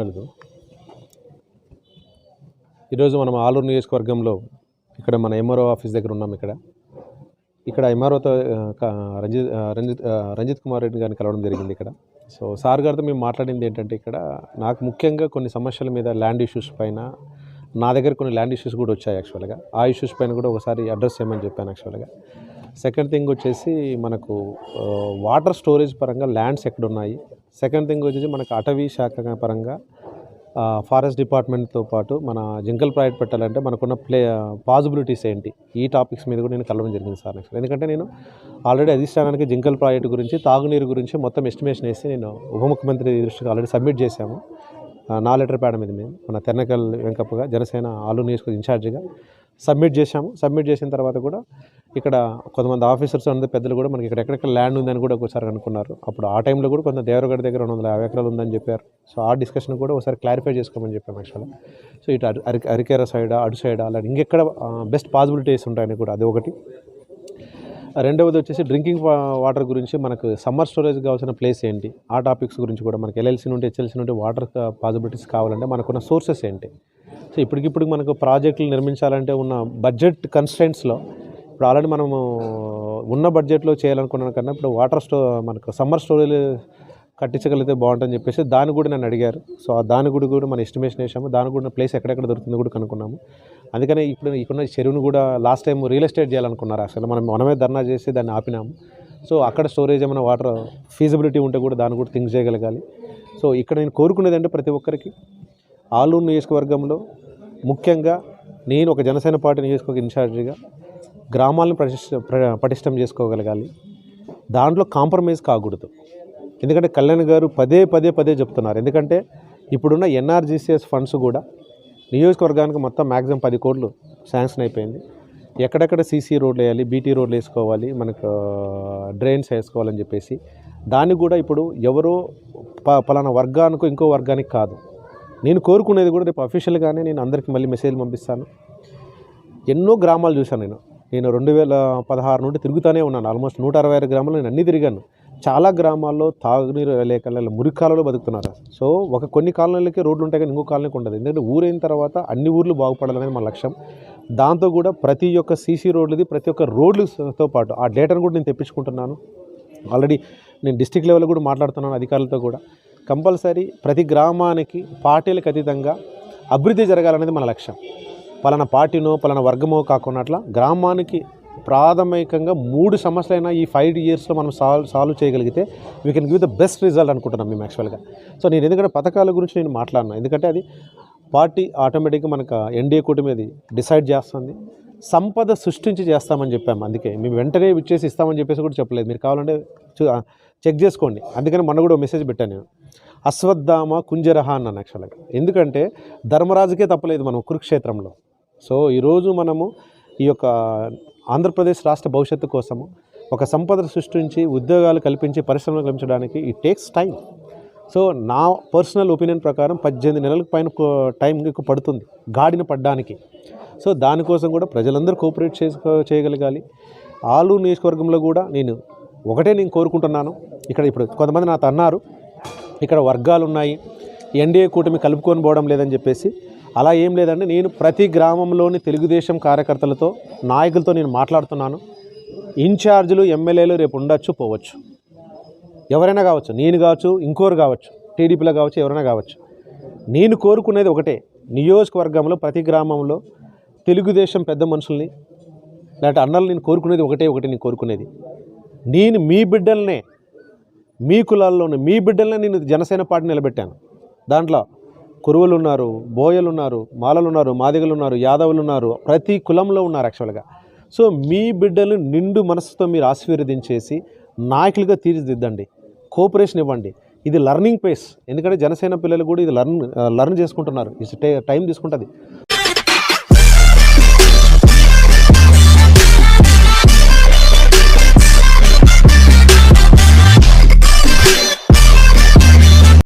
అడుగు. ఈరోజు మనం ఆలూరు నియోజకవర్గంలో ఇక్కడ మన ఎంఆర్ఓ ఆఫీస్ దగ్గర ఉన్నాం ఇక్కడ. ఇక్కడ ఎంఆర్ఓతో రంజిత్ రంజిత్ రంజిత్ కుమార్ రెడ్డి గారిని కలవడం జరిగింది ఇక్కడ. సో సార్ గారితో మేము మాట్లాడింది ఏంటంటే ఇక్కడ నాకు ముఖ్యంగా కొన్ని సమస్యల మీద ల్యాండ్ ఇష్యూస్ పైన నా దగ్గర కొన్ని ల్యాండ్ ఇష్యూస్ కూడా వచ్చాయి యాక్చువల్గా ఆ ఇష్యూస్ పైన కూడా ఒకసారి అడ్రస్ చేయమని చెప్పాను యాక్చువల్గా సెకండ్ థింగ్ వచ్చేసి మనకు వాటర్ స్టోరేజ్ పరంగా ల్యాండ్స్ ఎక్కడ ఉన్నాయి సెకండ్ థింగ్ వచ్చేసి మనకు అటవీ శాఖ పరంగా ఫారెస్ట్ డిపార్ట్మెంట్తో పాటు మన జింకల్ ప్రాజెక్ట్ పెట్టాలంటే మనకున్న ప్లే పాసిబిలిటీస్ ఏంటి? ఈ టాపిక్స్ మీద కూడా నేను కలవడం జరిగింది సార్ నెక్స్ట్. ఎందుకంటే నేను ఆల్రెడీ అధిష్టానానికి జింకల్ ప్రాజెక్ట్ గురించి తాగునీరు గురించి మొత్తం ఎస్టిమేషన్ వేసి నేను ఉప ముఖ్యమంత్రి దృష్టికి ఆల్రెడీ సబ్మిట్ చేశాము. నా లెటర్ ప్యాడ్ మీద మేము మన తెన్నకల్ వెంకప్పగా జనసేన ఆలు నియోజకవర్గ ఇన్ఛార్జిగా సబ్మిట్ చేశాము. సబ్మిట్ చేసిన తర్వాత కూడా ఇక్కడ కొంతమంది ఆఫీసర్స్ అందరు పెద్దలు కూడా మనకి ఇక్కడ ఎక్కడెక్కడ ల్యాండ్ ఉందని కూడా ఒకసారి అనుకున్నారు. అప్పుడు ఆ టైంలో కూడా కొంత దేవరగడ్డ దగ్గర రెండు వందల యాభై ఎకరాలు ఉందని చెప్పారు. సో ఆ డిస్కషన్ కూడా ఒకసారి క్లారిఫై చేసుకోమని చెప్పాము యాక్చువల్గా. సో ఇటు అరి అరి అరికేర సైడ్ అటు సైడ్ అలా ఇంకెక్కడ బెస్ట్ పాసిబిలిటీస్ ఉంటాయని కూడా అది ఒకటి. రెండవది వచ్చేసి డ్రింకింగ్ వాటర్ గురించి మనకు సమ్మర్ స్టోరేజ్ కావాల్సిన ప్లేస్ ఏంటి? ఆ టాపిక్స్ గురించి కూడా మనకి ఎల్ఎల్సీ నుండి హెచ్ఎల్సీ నుండి వాటర్ పాసిబిలిటీస్ కావాలంటే మనకున్న సోర్సెస్ ఏంటి? సో ఇప్పటికిప్పుడు మనకు ప్రాజెక్టులు నిర్మించాలంటే ఉన్న బడ్జెట్ కన్స్టెంట్స్లో ఇప్పుడు ఆల్రెడీ మనము ఉన్న బడ్జెట్లో చేయాలనుకున్నాను కన్నా ఇప్పుడు వాటర్ స్టో మనకు సమ్మర్ స్టోరేజ్ కట్టించగలిగితే బాగుంటుందని చెప్పేసి దాని కూడా నన్ను అడిగారు. సో ఆ దాని కూడా కూడా మన ఎస్టిమేషన్ వేసాము. దాని కూడా ప్లేస్ ఎక్కడెక్కడ దొరుకుతుంది కూడా కనుక్కున్నాము. అందుకనే ఇప్పుడు ఇక్కడున్న చెరువును కూడా లాస్ట్ టైం రియల్ ఎస్టేట్ చేయాలనుకున్నారు అసలు. మనం మనమే ధర్నా చేసి దాన్ని ఆపినాము. సో అక్కడ స్టోరేజ్ ఏమైనా వాటర్ ఫీజిబిలిటీ ఉంటే కూడా దాన్ని కూడా థింక్ చేయగలగాలి. సో ఇక్కడ నేను కోరుకునేది అంటే ప్రతి ఒక్కరికి ఆలూరు నియోజకవర్గంలో ముఖ్యంగా నేను ఒక జనసేన పార్టీ నియోజకవర్గ ఇన్ఛార్జిగా గ్రామాలను ప్రతిష్ట పటిష్టం చేసుకోగలగాలి. దాంట్లో కాంప్రమైజ్ కాకూడదు. ఎందుకంటే కళ్యాణ్ గారు పదే పదే పదే చెప్తున్నారు. ఎందుకంటే ఇప్పుడున్న ఎన్ఆర్జీసీఎస్ ఫండ్స్ కూడా నియోజకవర్గానికి మొత్తం మ్యాక్సిమం పది కోట్లు శాంక్షన్ అయిపోయింది. ఎక్కడెక్కడ సీసీ రోడ్లు వేయాలి బీటీ రోడ్లు వేసుకోవాలి మనకు డ్రైన్స్ వేసుకోవాలని చెప్పేసి దానికి కూడా ఇప్పుడు ఎవరో ప పలానా వర్గానికి ఇంకో వర్గానికి కాదు. నేను కోరుకునేది కూడా రేపు అఫీషియల్గానే నేను అందరికీ మళ్ళీ మెసేజ్ పంపిస్తాను. ఎన్నో గ్రామాలు చూశాను నేను. నేను రెండు వేల పదహారు నుండి తిరుగుతూనే ఉన్నాను. ఆల్మోస్ట్ నూట అరవై ఆరు గ్రామాలు నేను అన్నీ తిరిగాను. చాలా గ్రామాల్లో తాగునీరు లేక మురికి కాలంలో బతుకుతున్నారు. సో ఒక కొన్ని కాలనీలకి రోడ్లు ఉంటాయి కానీ ఇంకో కాలనీకి ఉండదు. ఎందుకంటే ఊరైన తర్వాత అన్ని ఊర్లు బాగుపడాలనేది మా లక్ష్యం. దాంతో కూడా ప్రతి ఒక్క సీసీ రోడ్లది ప్రతి ఒక్క రోడ్లతో పాటు ఆ డేటాను కూడా నేను తెప్పించుకుంటున్నాను. ఆల్రెడీ నేను డిస్టిక్ లెవెల్లో కూడా మాట్లాడుతున్నాను అధికారులతో కూడా. కంపల్సరీ ప్రతి గ్రామానికి పార్టీలకు అతీతంగా అభివృద్ధి జరగాలనేది మన లక్ష్యం. పలానా పార్టీనో పలానా వర్గమో కాకుండా అట్లా గ్రామానికి ప్రాథమికంగా మూడు సమస్యలైనా ఈ ఫైవ్ ఇయర్స్లో మనం సాల్వ్ సాల్వ్ చేయగలిగితే we can give the best result అనుకుంటున్నాం మేము యాక్చువల్గా సో నేను ఎందుకంటే పథకాల గురించి నేను మాట్లాడినా. ఎందుకంటే అది పార్టీ ఆటోమేటిక్గా మనకు ఎన్డీఏ కూటమి అది డిసైడ్ చేస్తుంది. సంపద సృష్టించి చేస్తామని చెప్పాము. అందుకే మేము వెంటనే ఇచ్చేసి ఇస్తామని చెప్పేసి కూడా చెప్పలేదు. మీరు కావాలంటే చెక్ చేసుకోండి. అందుకని మొన్న కూడా మెసేజ్ పెట్టాను నేను. అశ్వత్థామ కుంజరహ అన్నాను యాక్చువల్గా ఎందుకంటే ధర్మరాజుకే తప్పలేదు మనం కురుక్షేత్రంలో. సో ఈరోజు మనము ఈ యొక్క ఆంధ్రప్రదేశ్ రాష్ట్ర భవిష్యత్తు కోసము ఒక సంపద సృష్టించి ఉద్యోగాలు కల్పించి పరిశ్రమలు కల్పించడానికి ఈ టేక్స్ టైం సో నా పర్సనల్ ఒపీనియన్ ప్రకారం పద్దెనిమిది నెలల పైన టైం ఎక్కువ పడుతుంది గాడిన పడ్డానికి. సో దానికోసం కూడా ప్రజలందరూ కోఆపరేట్ చేసుకో చేయగలగాలి. ఆలు నియోజకవర్గంలో కూడా నేను ఒకటే నేను కోరుకుంటున్నాను. ఇక్కడ ఇప్పుడు కొంతమంది నాతో అన్నారు ఇక్కడ వర్గాలు ఉన్నాయి ఎన్డీఏ కూటమి కలుపుకొని పోవడం లేదని చెప్పేసి. అలా ఏం లేదండి. నేను ప్రతి గ్రామంలోని తెలుగుదేశం కార్యకర్తలతో నాయకులతో నేను మాట్లాడుతున్నాను. ఇన్ఛార్జీలు ఎమ్మెల్యేలు రేపు ఉండొచ్చు పోవచ్చు. ఎవరైనా కావచ్చు నేను కావచ్చు ఇంకోరు కావచ్చు టీడీపీలో కావచ్చు ఎవరైనా కావచ్చు. నేను కోరుకునేది ఒకటే నియోజకవర్గంలో ప్రతి గ్రామంలో తెలుగుదేశం పెద్ద మనుషుల్ని లేకపోతే అన్నలు నేను కోరుకునేది ఒకటే ఒకటి నేను కోరుకునేది. నేను మీ బిడ్డలనే మీ కులాల్లోనే మీ బిడ్డలనే నేను జనసేన పార్టీ నిలబెట్టాను. దాంట్లో కురువులు ఉన్నారు బోయలు ఉన్నారు మాలలు ఉన్నారు మాదిగలు ఉన్నారు యాదవులు ఉన్నారు ప్రతి కులంలో ఉన్నారు యాక్చువల్గా సో మీ బిడ్డలు నిండు మనసుతో మీరు ఆశీర్వదించేసి నాయకులుగా తీర్చిదిద్దండి. కోఆపరేషన్ ఇవ్వండి. ఇది లర్నింగ్ పేస్ ఎందుకంటే జనసేన పిల్లలు కూడా ఇది లర్న్ లర్న్ చేసుకుంటున్నారు. ఇది టైం తీసుకుంటుంది.